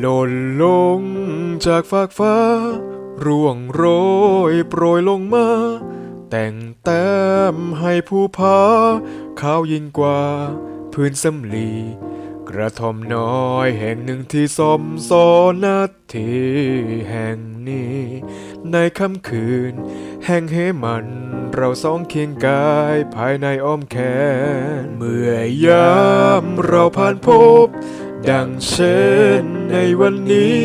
หล่นลงจากฟากฟ้า ร่วงโรยโปรยลงมา แต่งแต้มให้ผู้พาข้าวยิ่งกว่า พื้นสำลีกระท่อมน้อยแห่งหนึ่งที่สมสอนาทีแห่งนี้ ในค่ำคืน แห่งเฮมันเราสองเคียงกายภายในอ้อมแขน เมื่อยามเราผ่านพบ ดังเช่นในวันนี้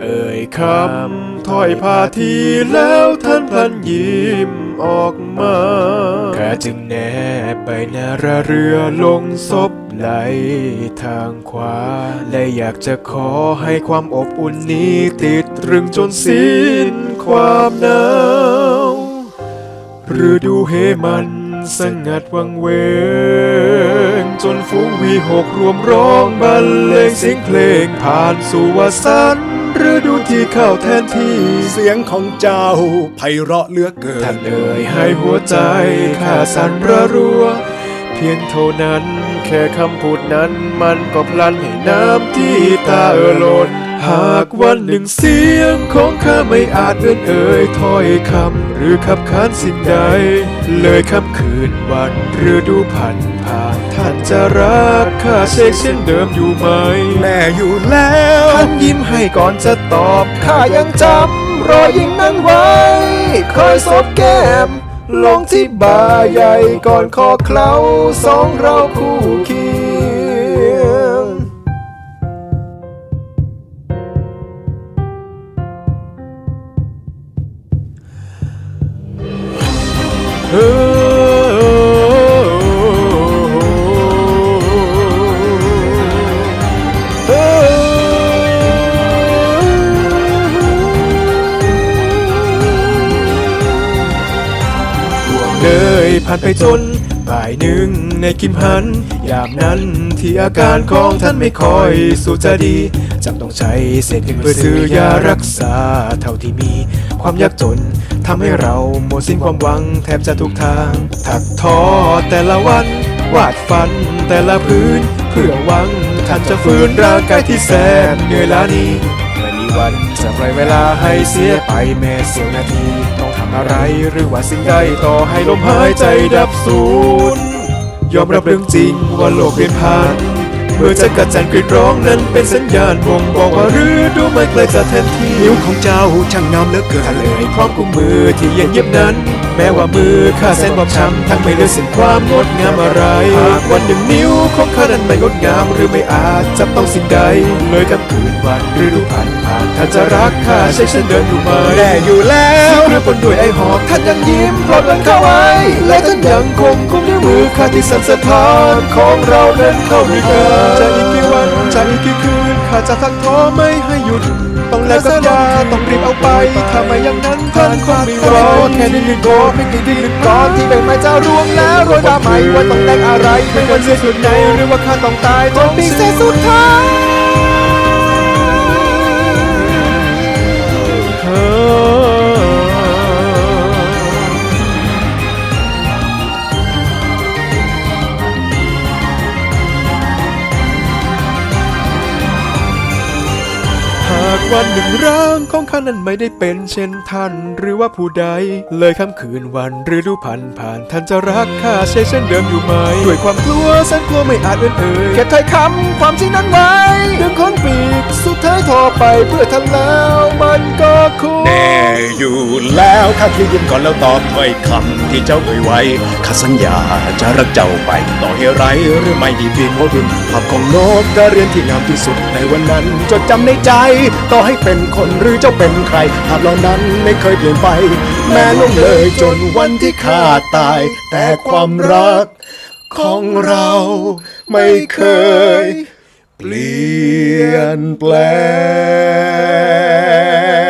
เอ่ยคำถ้อยพาทีแล้วท่านพลันยิ้มออกมาข้าจึงแนบไปนาระเรือลงศพไหลทางขวา และอยากจะขอให้ความอบอุ่นนี้ติดตรึงจนสิ้นความหนาวฤดูเฮมันสงัดวังเวง จนฝูงวีหกรวมร้องบรรเลงเสียงเพลงผ่านสู่วสันฤดูที่เข้าแทนที่เสียงของเจ้าไพเราะเหลือเกินท่านเอ่ยให้หัวใจข้าสั่นระรัว เพียงเท่านั้นแค่คำพูดนั้นมันก็พลันให้น้ำที่ตาเอ่อหล่นหากวันหนึ่งเสียงของข้าไม่อาจเอื้อนเอ่ยถ้อยคำ หรือขับขานสิ่งใด เลยค่ำคืนวันฤดูผ่านผ่านท่านจะรักข้าเช่นเช่นเดิมอยู่ไหมแน่อยู่แล้วท่านยิ้มให้ก่อนจะตอบข้ายังจำรอยยิ้มนั้นไว้คอยสบแก้มลงที่บ่าใหญ่ก่อนคอเคล้าสองเราคู่เคีย ยผ่านไปจนบ่ายหนึ่งในกิมหัน ยามนั้นที่อาการของท่านไม่ค่อยสู้จะดีจำต้องใช้เศษเงินเพื่อซื้อยารักษาเท่าที่มี ความยากจนทำให้เราหมดสิ้นความหวังแทบจะทุกทาง ถักทอแต่ละวัน วาดฝันแต่ละพื้น เพื่อหวังท่านจะฟื้นร่างกายที่แสนเหนื่อยล้านี้ไม่มีวันจะปล่อยเวลาให้เสียไปแม้เสี้ยวนาที องทำอะไรหรือว่าสิ่งใดต่อให้ลมหายใจดับสูญยอมรับเรื่องจริงว่าโลกเปลี่ยนผ่านเมื่อจะกัดจันกรีดร้องนั้นเป็นสัญญาณบ่งบอกว่าฤดูไม่ไกลจะแทนที่นิ้วของเจ้าช่างงามเหลือเกิท่านนเลยพร้อมกุมมือที่เย็นเย็บนั้น แม้ว่ามือข้าแสนบอบช้ำทั้งไม่เหลือสิ่งความงดงามอะไรหากวันหนึ่งนิ้วของข้านั้นไม่งดงามหรือไม่อาจจับต้องสิ่งใด เลยกับคืนวันฤดูผ่านผ่านท่านจะรักข้าใช่ฉันเดินอยู่ไหมแน่อยู่แล้เสีวยงเรือปนด้วยไอหอบท่านยังยิ้มพร้อมกันเข้าไว้และท่านยังคงคุมนิ้วมือข้าที่สันสถานของเรานั้นเข้าด้วยกันจะอีกกี่วันจะอีกกี่คืนข้าจะทักท้อไม่ให้หยุด ต้องแลกกับยาต้องรีบเอาไปถ้าไม่อย่างนั้นท่านคงไม่รอแค่นี้ก็ไม่กี่ดินก่อนที่ใบไม้จะร่วงแล้วรวยดาไหมว่าต้องแต่งอะไร ไม่ว่าจะสุดไหนหรือว่าข้าต้องตายต้องมีเสียสุดท้าย วันหนึ่งร่างของข้านั้นไม่ได้เป็นเช่นท่าน หรือว่าผู้ใด เลยค่ำคืนวันฤดูผ่านผ่านท่านจะรักข้าใช่เช่นเดิมอยู่ไหมด้วยความกลัวแสนกลัวไม่อาจเอื้อนเอ่ยเก็บถ้อยคำความจริงนั้นไว้ดึงคนปีกสุดท้ายทอไปเพื่อทำแล้วมันก็คุ้มแน่อยู่แล้วข้าที่ยิ้มก่อนแล้วตอบถ้อยคำที่เจ้าเอ่ยไว้ข้าสัญญาจะรักเจ้าไปต่อให้ไรหรือไม่ดีเพียงหัวรุ่นภาพของนกกระเรียนที่งามที่สุดในวันนั้นจดจำในใจต่อให้เป็นคนหรือเจ้าเป็นใครภาพเหล่านั้นไม่เคยเปลี่ยนไป แม้ล่วงเลยจนวันที่ข้าตาย แต่ความรักของเราไม่เคย เปลี่ยนแปลง